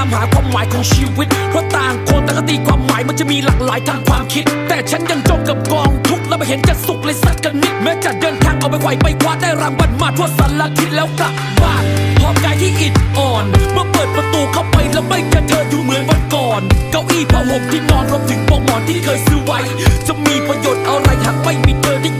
ามายตามหาความหมายของชีวิต เพราะต่างคนต่างก็ตีความหมายมันจะมีหลากหลายทางความคิด แต่ฉันยังจมกับกองทุกข์และไม่เห็นจะสุขเลยสักกันนิดแม้จะเดินทางเอาไปไหวไปคว้าได้รางวัลมาทั่วสารทิศแล้วกลับบ้านหอบกายที่อิดอ่อน เมื่อเปิดประตูเข้าไปแล้วไม่เจอเธออยู่เหมือนวันก่อน เก้าอี้ผ้าห่มที่นอนรวมถึงปลอกหมอนที่เคยซื้อไว้ จะมีประโยชน์อะไรหากไม่มีเธอไ